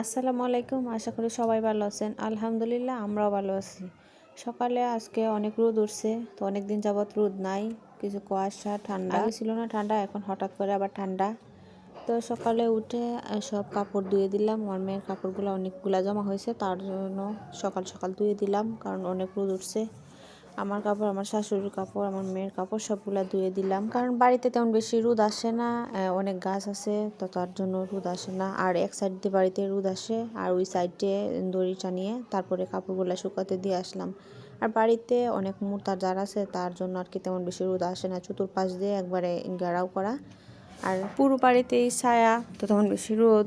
আসসালামু আলাইকুম আশা করি সবাই ভালো আছেন। আলহামদুলিল্লাহ আমরাও ভালো আছি। সকালে আজকে অনেক রোদ উঠছে তো অনেক দিন যাবত রোদ নাই কিছু কুয়াশা ঠান্ডা। আগে ছিল না ঠান্ডা এখন হঠাৎ করে আবার ঠান্ডা। তো সকালে উঠে সব কাপড় ধুয়ে দিলাম আমার মেয়ের কাপড়গুলো অনেকগুলা জমা হয়েছে তার জন্য সকাল সকাল ধুয়ে দিলাম কারণ অনেক রোদ উঠছে। আমার কাপড়, আমার শাশুড়ির কাপড়, আমার মেয়ের কাপড় সবগুলা ধুয়ে দিলাম। কারণ বাড়িতে তেমন বেশি রোদ আসে না অনেক গাছ আছে, তো তার জন্য রোদ আসে না। আর এক সাইড দিয়ে বাড়িতে রোদ আসে, আর ওই সাইডে দড়ি টানিয়ে তারপরে কাপড়গুলা শুকাতে দিয়ে আসলাম। আর বাড়িতে অনেক মোটা জার আছে, তার জন্য আর কি তেমন বেশি রোদ আসে না। চতুর্পাশ দিয়ে একবারে ঘেরাও করা। আর পুরো বাড়িতেই ছায়া, তো তখন বেশি রোদ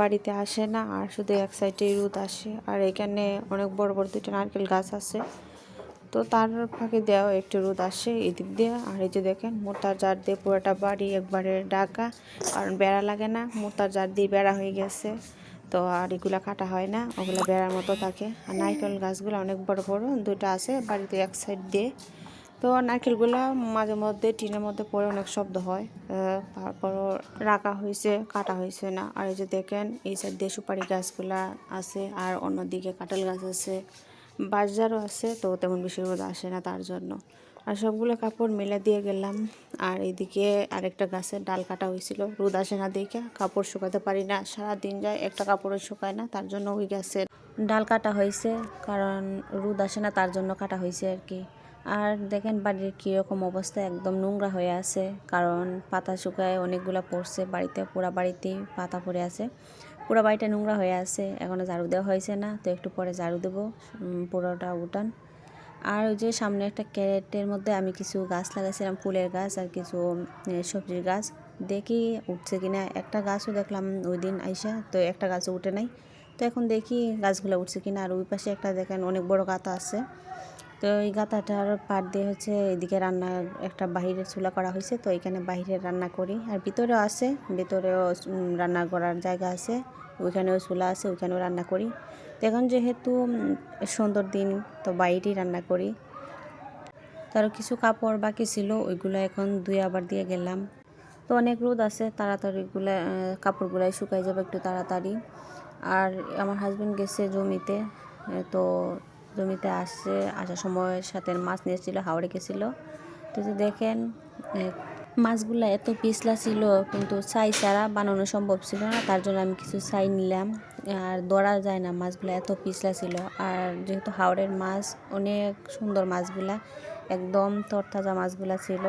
বাড়িতে আসে না, আর শুধু এক সাইডে রোদ আসে। আর এখানে অনেক বড় বড় দুইটা নারকেল গাছ আছে। তো তার ফাঁকে দেওয়া একটু রোদ আসে এদিক দিয়ে। আর এই যে দেখেন মোটার জার দিয়ে পুরোটা বাড়ি একবারে ডাকা কারণ বেড়া লাগে না মোটার জার দিয়ে বেড়া হয়ে গেছে। তো আর এগুলা কাটা হয় না, ওগুলো বেড়ার মতো থাকে। আর নারকেল গাছগুলো অনেক বড় বড় দুটো আছে বাড়িতে এক সাইড দিয়ে। তো নারকেলগুলো মাঝে মধ্যে টিনের মধ্যে পড়ে অনেক শব্দ হয়। তারপর রাখা হয়েছে, কাটা হয়েছে না। আর এই যে দেখেন, এই সাইড দিয়ে সুপারি গাছগুলা আছে, আর অন্যদিকে কাঁঠাল গাছ আছে। বাজারও আছে, তো তেমন বেশি রোদ আসে না তার জন্য। আর সবগুলো কাপড় মেলে দিয়ে গেলাম। আর এদিকে আরেকটা গাছের ডাল কাটা হয়েছিল। রোদ আসে না দেখে কাপড় শুকাতে পারি না। সারা দিন যায় একটা কাপড়ও শুকায় না, তার জন্য ওই গাছের ডাল কাটা হয়েছে। কারণ রোদ আসে না, তার জন্য কাটা হয়েছে আর কি। আর দেখেন বাড়ির কীরকম অবস্থা, একদম নোংরা হয়ে আছে। কারণ পাতা শুকায়, অনেকগুলো পড়ছে বাড়িতে, পুরা বাড়িতেই পাতা পড়ে আছে। পুরো বাড়িটা নোংরা হয়ে আছে এখনও ঝাড়ু দেওয়া হয়েছে না, তো একটু পরে ঝাড়ু দেবো পুরোটা উঠান। আর ওই যে সামনে একটা ক্যারেটের মধ্যে আমি কিছু গাছ লাগাইছিলাম, ফুলের গাছ আর কিছু সবজির গাছ। দেখি উঠছে কিনা, একটা গাছও দেখলাম ওই দিন আইসা, তো একটা গাছও উঠে নাই। তো এখন দেখি গাছগুলো উঠছে কিনা, আর ওই পাশে একটা দেখেন অনেক বড় গাতা আছে। তো এই গাঁথাটার পাট দিয়ে হচ্ছে এদিকে রান্না একটা বাহিরের চুলা করা হয়েছে, তো এখানে বাহিরে রান্না করি। আর ভিতরেও আছে, ভিতরেও রান্না করার জায়গা আছে, ওইখানেও চুলা আছে, ওইখানেও রান্না করি। তো এখন যেহেতু সুন্দর দিন, তো বাইরেই রান্না করি। তারও কিছু কাপড় বাকি ছিল, ওইগুলো এখন দুই আবার দিয়ে গেলাম। তো অনেক রোদ আছে, তাড়াতাড়ি এগুলো কাপড়গুলাই শুকাই যাবে একটু তাড়াতাড়ি। আর আমার হাজব্যান্ড গেছে জমিতে, তো জমিতে আসছে, আসার সময় সাথে মাছ নিয়েছিল, হাওড়ে গেছিল। তো দেখেন মাছগুলো এত পিছলা ছিল, কিন্তু ছাই ছাড়া বানানো সম্ভব ছিল না, তার জন্য আমি কিছু ছাই নিলাম। আর ধরা যায় না, মাছগুলো এত পিছলা ছিল। আর যেহেতু হাওড়ের মাছ, অনেক সুন্দর মাছগুলা, একদম তরতাজা মাছগুলা ছিল।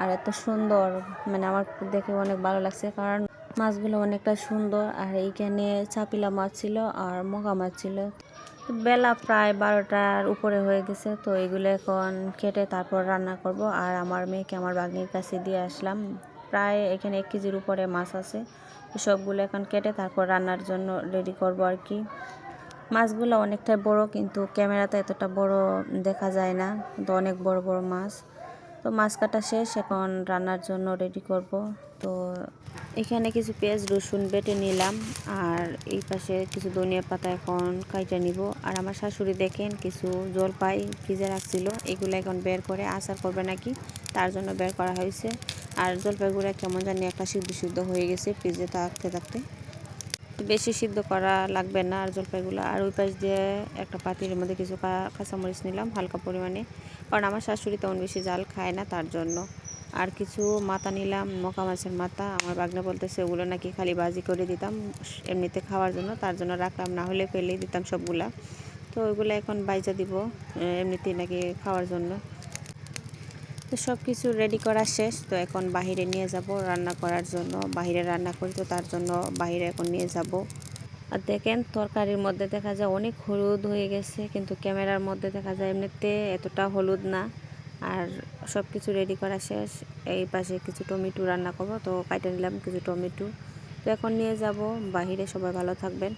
আর এত সুন্দর মানে আমার দেখে অনেক ভালো লাগছে, কারণ মাছগুলো অনেকটা সুন্দর। আর এইখানে চাপিলা মাছ ছিল আর মগা মাছ ছিল। বেলা প্রায় বারোটার উপরে হয়ে গেছে, তো এগুলো এখন কেটে তারপর রান্না করব। আর আমার মেয়েকে আমার বাগনির কাছে দিয়ে আসলাম। প্রায় এখানে এক কেজির উপরে মাছ আছে সবগুলো এখন কেটে তারপর রান্নার জন্য রেডি করব আর কি। মাছগুলো অনেকটাই বড়, কিন্তু ক্যামেরাতে এতটা বড় দেখা যায় না কিন্তু অনেক বড় বড় মাছ। তো মাছ কাটা শেষ, এখন রান্নার জন্য রেডি করব। তো এখানে কিছু পেঁয়াজ, রসুন বেটে নিলাম। আর এই পাশে কিছু ধনিয়া পাতা এখন কাইটা নিব। আর আমার শাশুড়ি দেখেন, কিছু জলপাই ফ্রিজে রাখছিল। এগুলো এখন বের করে আচার করবে নাকি, তার জন্য বের করা হয়েছে। আর জলপাইগুলো কেমন জানি একটা সিদ্ধ সিদ্ধ হয়ে গেছে ফ্রিজে থাকতে থাকতে। বেশি সিদ্ধ করা লাগবে না আর জলপাইগুলো আর ওই পাশ দিয়ে একটা পাতির মধ্যে কিছু কাঁচামরিচ নিলাম হালকা পরিমাণে। কারণ আমার শাশুড়ি তেমন বেশি জাল খায় না তার জন্য। আর কিছু মাথা নিলাম, মকা মাছের মাথা। আমার বাগনা বলতেছে, ওগুলো নাকি খালি বাজি করে দিতাম, এমনিতে খাওয়ার জন্য, তার জন্য রাখলাম, না হলে ফেলে দিতাম সবগুলা। তো ওইগুলো এখন বাইজা দিব এমনিতেই নাকি খাওয়ার জন্য। তো সব কিছু রেডি করা শেষ, তো এখন বাহিরে নিয়ে যাব রান্না করার জন্য। বাহিরে রান্না করি তো তার জন্য বাহিরে এখন নিয়ে যাব। আর দেখেন, তরকারির মধ্যে দেখা যায় অনেক হলুদ হয়ে গেছে, কিন্তু ক্যামেরার মধ্যে দেখা যায় এমনিতে এতটা হলুদ না। আর সব কিছু রেডি করা শেষ। এই পাশে কিছু টমেটো রান্না করব, তো কাটে নিলাম কিছু টমেটো। তো এখন নিয়ে যাব, বাহিরে সবাই ভালো থাকবেন।